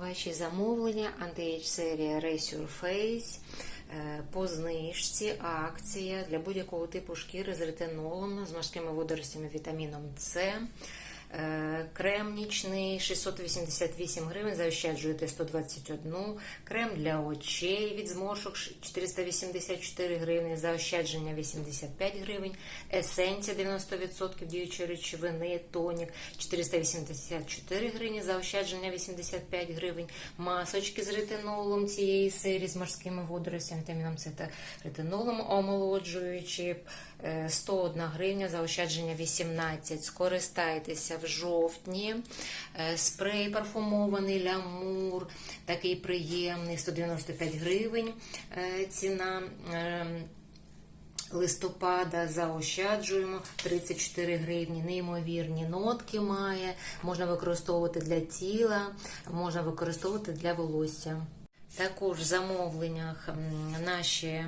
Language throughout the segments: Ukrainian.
Ваші замовлення Anti-Age серія Race Your Face е, по знижці акція для будь-якого типу шкіри з ретинолом, з морськими водоростями, вітаміном С. Е, Крем нічний 688 гривень, заощаджуєте 121. Крем для очей від зморшок 484 гривні, заощадження 85 гривень. Есенція 90% діючої речовини, тонік 484 гривні, заощадження 85 гривень. Масочки з ретинолом цієї серії з морськими водоростями, вітаміном С та ретинолом омолоджуючи е, 101 гривня, заощадження 18. Скористайтеся в жовтні. Е, Спрей парфумований лямур, такий приємний, 195 гривень е, ціна. Е, Листопада заощаджуємо 34 гривні, неймовірні нотки має, можна використовувати для тіла, можна використовувати для волосся. Також в замовленнях наші е,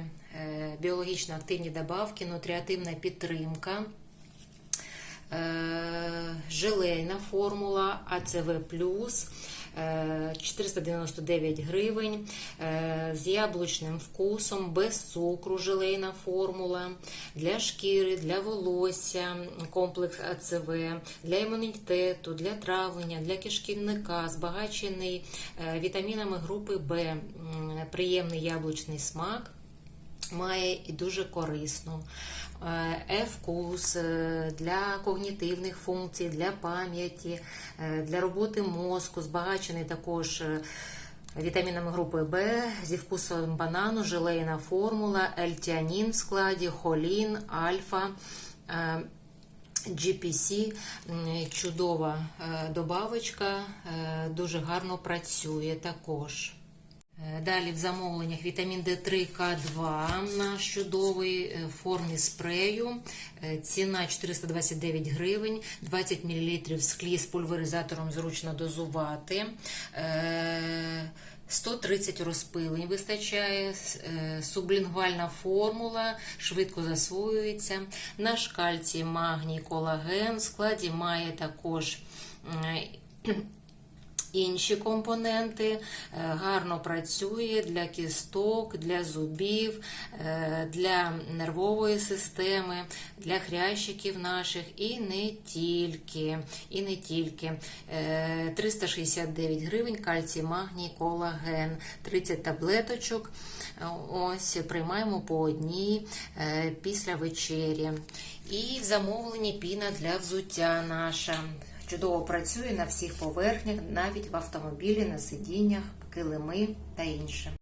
біологічно активні добавки, нутріативна підтримка. Е, желейна формула АЦВ е, 499 гривень е, з яблучним вкусом, без цукру, желейна формула для шкіри, для волосся, комплекс АЦВ, для імунітету, для травлення, для кишківника, збагачений е, вітамінами групи Б, приємний яблучний смак має і дуже корисну. Е-вкус е, для когнітивних функцій, для пам'яті, е, для роботи мозку, збагачений також е, вітамінами групи В зі вкусом банану, желейна формула, ельтіанін в складі, холін, альфа. GPC чудова добавочка, дуже гарно працює також. Е, Далі в замовленнях вітамін D3 К2 наш чудовий е, формі спрею. Е, Ціна 429 гривень, 20 мл в склі з пульверизатором зручно дозувати. Е, 130 розпилень вистачає, сублінгвальна формула, швидко засвоюється. Наш кальцій, магній, колаген в складі має також інші компоненти, е, гарно працює для кісток, для зубів, е, для нервової системи, для хрящиків наших і не тільки. І не тільки. Е, 369 гривень, кальцій, магній, колаген, 30 таблеточок. Е, Ось приймаємо по одній е, після вечері. І в замовленні піна для взуття наша. Чудово працює на всіх поверхнях, навіть в автомобілі, на сидіннях, килими та інше.